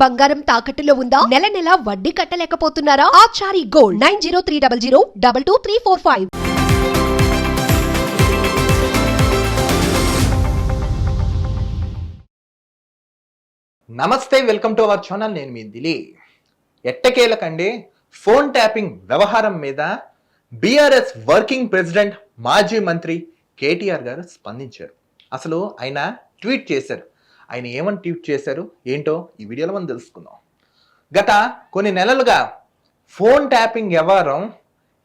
బంగారం తాకట్టులో ఉందా? నెల నెల వడ్డీ కట్టలేకపోతున్నారా? Achari gold nine zero three double zero double two three four five. నమస్తే వెల్కమ్ టు అవర్ ఛానల్. నేను మీ దిలీ ఎట్టకేలకండి ఫోన్ ట్యాపింగ్ వ్యవహారం మీద బీఆర్ఎస్ వర్కింగ్ ప్రెసిడెంట్ మాజీ మంత్రి కేటీఆర్ గారు స్పందించారు. అసలు ఆయన ట్వీట్ చేశారు. ఆయన ఏమని ట్వీట్ చేశారు? ఏంటో ఈ వీడియోలో మనం తెలుసుకుందాం. గత కొన్ని నెలలుగా ఫోన్ ట్యాపింగ్ వ్యవహారం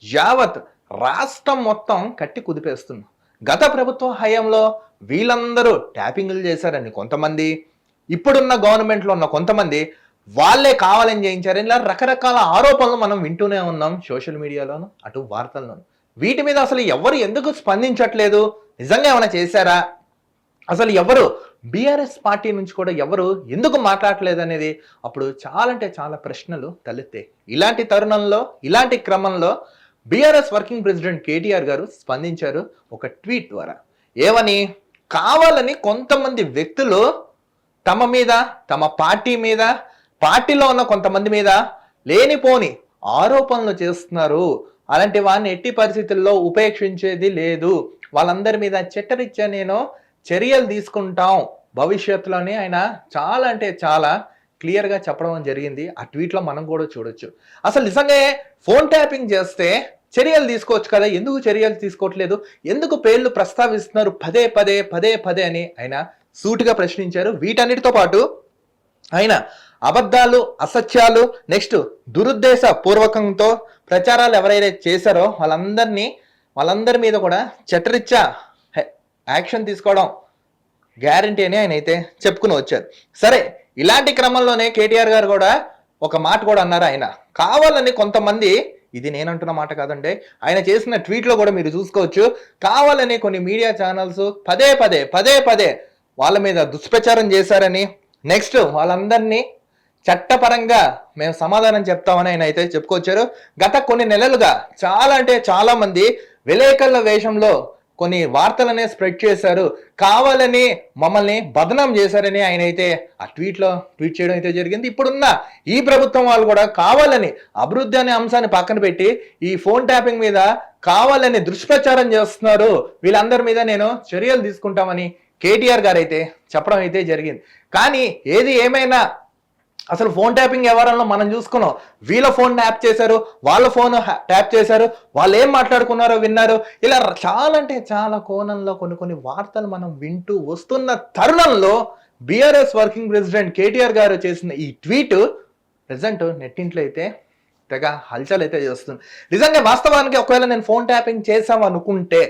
యావత్ రాష్ట్రం మొత్తం కట్టి కుదిపేస్తుంది. గత ప్రభుత్వ హయాంలో వీళ్ళందరూ ట్యాపింగ్లు చేశారని కొంతమంది. ఇప్పుడున్న గవర్నమెంట్లో ఉన్న కొంతమంది వాళ్ళే కావాలని చేయించారని ఇలా రకరకాల ఆరోపణలు మనం వింటూనే ఉన్నాం సోషల్ మీడియాలోను అటు వార్తల్లోను. వీటి మీద అసలు ఎవరు ఎందుకు స్పందించట్లేదు? నిజంగా ఏమైనా చేశారా? అసలు ఎవరు బీఆర్ఎస్ పార్టీ నుంచి కూడా ఎవరు ఎందుకు మాట్లాడలేదు అనేది అప్పుడు చాలా అంటే చాలా ప్రశ్నలు తలెత్తాయి ఇలాంటి తరుణంలో ఇలాంటి క్రమంలో బీఆర్ఎస్ వర్కింగ్ ప్రెసిడెంట్ కేటీఆర్ గారు స్పందించారు ఒక ట్వీట్ ద్వారా. ఏమని? కావాలని కొంతమంది వ్యక్తులు తమ మీద తమ పార్టీ మీద పార్టీలో ఉన్న కొంతమంది మీద లేనిపోని ఆరోపణలు చేస్తున్నారు. అలాంటి వారిని ఎట్టి పరిస్థితుల్లో ఉపేక్షించేది లేదు. వాళ్ళందరి మీద చెట్టరిచ్చా నేను చర్యలు తీసుకుంటాం. భవిష్యత్తులోనే ఆయన చాలా అంటే చాలా క్లియర్గా చెప్పడం జరిగింది. ఆ ట్వీట్లో మనం కూడా చూడొచ్చు. అసలు నిజంగా ఫోన్ ట్యాపింగ్ చేస్తే చర్యలు తీసుకోవచ్చు కదా? ఎందుకు చర్యలు తీసుకోవట్లేదు? ఎందుకు పేర్లు ప్రస్తావిస్తున్నారు? పదే పదే పదే పదే అని ఆయన సూటిగా ప్రశ్నించారు. వీటన్నిటితో పాటు ఆయన అబద్ధాలు అసత్యాలు నెక్స్ట్ దురుద్దేశ పూర్వకంతో ప్రచారాలు ఎవరైతే చేశారో వాళ్ళందరినీ వాళ్ళందరి మీద కూడా చట్టరిచ్చా హె- యాక్షన్ తీసుకోవడం గ్యారంటీ అని ఆయన అయితే చెప్పుకుని వచ్చారు. సరే ఇలాంటి క్రమంలోనే కేటీఆర్ గారు కూడా ఒక మాట కూడా అన్నారు ఆయన. కావాలని కొంతమంది ఇది నేనంటున్న మాట కాదండి ఆయన చేసిన ట్వీట్లో కూడా మీరు చూసుకోవచ్చు. కావాలని కొన్ని మీడియా ఛానల్స్ పదే పదే పదే పదే వాళ్ళ మీద దుష్ప్రచారం చేశారని నెక్స్ట్ వాళ్ళందరినీ చట్టపరంగా మేము సమాధానం చెప్తామని ఆయన అయితే చెప్పుకొచ్చారు. గత కొన్ని నెలలుగా చాలా అంటే చాలా మంది విలేకరుల వేషంలో కొన్ని వార్తలనే స్ప్రెడ్ చేశారు. కావాలని మమ్మల్ని బదనాం చేశారని ఆయన అయితే ఆ ట్వీట్లో ట్వీట్ చేయడం అయితే జరిగింది. ఇప్పుడున్న ఈ ప్రభుత్వం వాళ్ళు కూడా కావాలని అభివృద్ధి అనే అంశాన్ని పక్కన పెట్టి ఈ ఫోన్ ట్యాపింగ్ మీద కావాలని దుష్ప్రచారం చేస్తున్నారు. వీళ్ళందరి మీద నేను చర్యలు తీసుకుంటామని కేటీఆర్ గారు అయితే చెప్పడం అయితే జరిగింది. కానీ ఏది ఏమైనా అసలు ఫోన్ ట్యాపింగ్ వ్యవహారంలో మనం చూసుకున్నాం. వీళ్ళ ఫోన్ ట్యాప్ చేశారు వాళ్ళ ఫోన్ ట్యాప్ చేశారు వాళ్ళు ఏం మాట్లాడుకున్నారో విన్నారు. ఇలా చాలా అంటే చాలా కోణంలో కొన్ని కొన్ని వార్తలు మనం వింటూ వస్తున్న తరుణంలో బీఆర్ఎస్ వర్కింగ్ ప్రెసిడెంట్ కేటీఆర్ గారు చేసిన ఈ ట్వీట్ ప్రజెంట్ నెట్టింట్లో అయితే తెగ హల్చల్ అయితే చేస్తుంది. నిజంగా వాస్తవానికి ఒకవేళ నేను ఫోన్ ట్యాపింగ్ చేసాం అనుకుంటే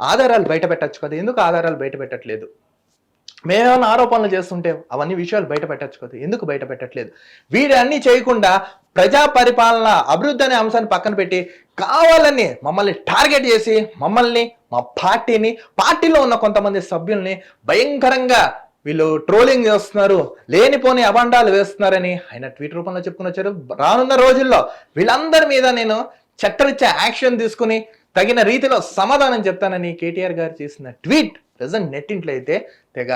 ఆధారాలు బయట పెట్టచ్చు కదా? ఎందుకు ఆధారాలు బయట పెట్టట్లేదు? మేమేమైనా ఆరోపణలు చేస్తుంటే అవన్నీ విషయాలు బయట పెట్టచ్చు కదా ఎందుకు బయట పెట్టట్లేదు? వీరన్నీ చేయకుండా ప్రజా పరిపాలన అభివృద్ధి అనే అంశాన్ని పక్కన పెట్టి కావాలని మమ్మల్ని టార్గెట్ చేసి మమ్మల్ని మా పార్టీని పార్టీలో ఉన్న కొంతమంది సభ్యుల్ని భయంకరంగా వీళ్ళు ట్రోలింగ్ చేస్తున్నారు లేనిపోని అబండాలు వేస్తున్నారని ఆయన ట్వీట్ రూపంలో చెప్పుకుని వచ్చారు. రానున్న రోజుల్లో వీళ్ళందరి మీద నేను చట్టరిచ్చే యాక్షన్ తీసుకుని తగిన రీతిలో సమాధానం చెప్తానని కేటీఆర్ గారు చేసిన ట్వీట్ ప్రజెంట్ నెట్టింట్లో అయితే తెగ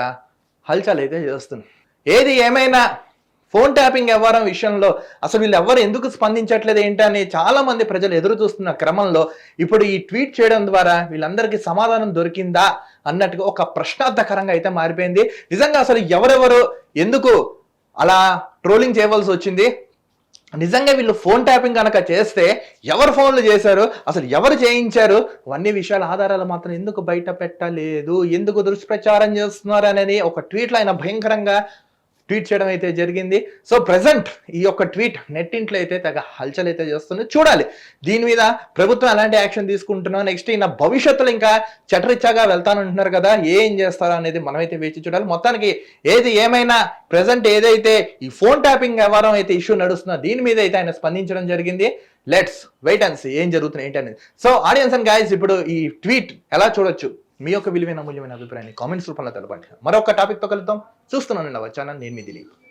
హల్చల్ అయితే చేస్తుంది. ఏది ఏమైనా ఫోన్ ట్యాపింగ్ వ్యవహారం విషయంలో అసలు వీళ్ళు ఎవరు ఎందుకు స్పందించట్లేదు ఏంటని చాలా మంది ప్రజలు ఎదురు చూస్తున్న క్రమంలో ఇప్పుడు ఈ ట్వీట్ చేయడం ద్వారా వీళ్ళందరికీ సమాధానం దొరికిందా అన్నట్టుగా ఒక ప్రశ్నార్థకరంగా అయితే మారిపోయింది. నిజంగా అసలు ఎవరెవరు ఎందుకు అలా ట్రోలింగ్ చేయవలసి వచ్చింది? నిజంగా వీళ్ళు ఫోన్ ట్యాపింగ్ కనుక చేస్తే ఎవరు ఫోన్లు చేశారు? అసలు ఎవరు చేయించారు? అన్ని విషయాల ఆధారాలు మాత్రం ఎందుకు బయట పెట్టలేదు? ఎందుకు దుష్ప్రచారం చేస్తున్నారు? అనేది ఒక ట్వీట్లో ఆయన భయంకరంగా ట్వీట్ చేయడం అయితే జరిగింది. సో ప్రజెంట్ ఈ యొక్క ట్వీట్ నెట్టింట్లో అయితే తెగ హల్చల్ అయితే చేస్తుంది. చూడాలి. దీని మీద ప్రభుత్వం ఎలాంటి యాక్షన్ తీసుకుంటున్నా నెక్స్ట్ ఈయన భవిష్యత్తులో ఇంకా చటరిచ్చాగా వెళ్తానంటున్నారు కదా ఏం చేస్తారో అనేది మనమైతే వేచి చూడాలి. మొత్తానికి ఏది ఏమైనా ప్రజెంట్ ఏదైతే ఈ ఫోన్ ట్యాపింగ్ వ్యవహారం అయితే ఇష్యూ నడుస్తుందో దీని మీద అయితే ఆయన స్పందించడం జరిగింది. లెట్స్ వెయిట్ అండ్ సీ ఏం జరుగుతుంది ఏంటి అనేది. సో ఆడియన్స్ అండ్ గాయస్ ఇప్పుడు ఈ ట్వీట్ ఎలా చూడొచ్చు? మీ యొక్క విలువైన అమూల్యమైన అభిప్రాయాన్ని కామెంట్స్ రూపంలో తెలపండి. మరొక టాపిక్తో కలుద్దాం. చూస్తున్నాను నా వచ్చాను. నేను మీ దిలీప్.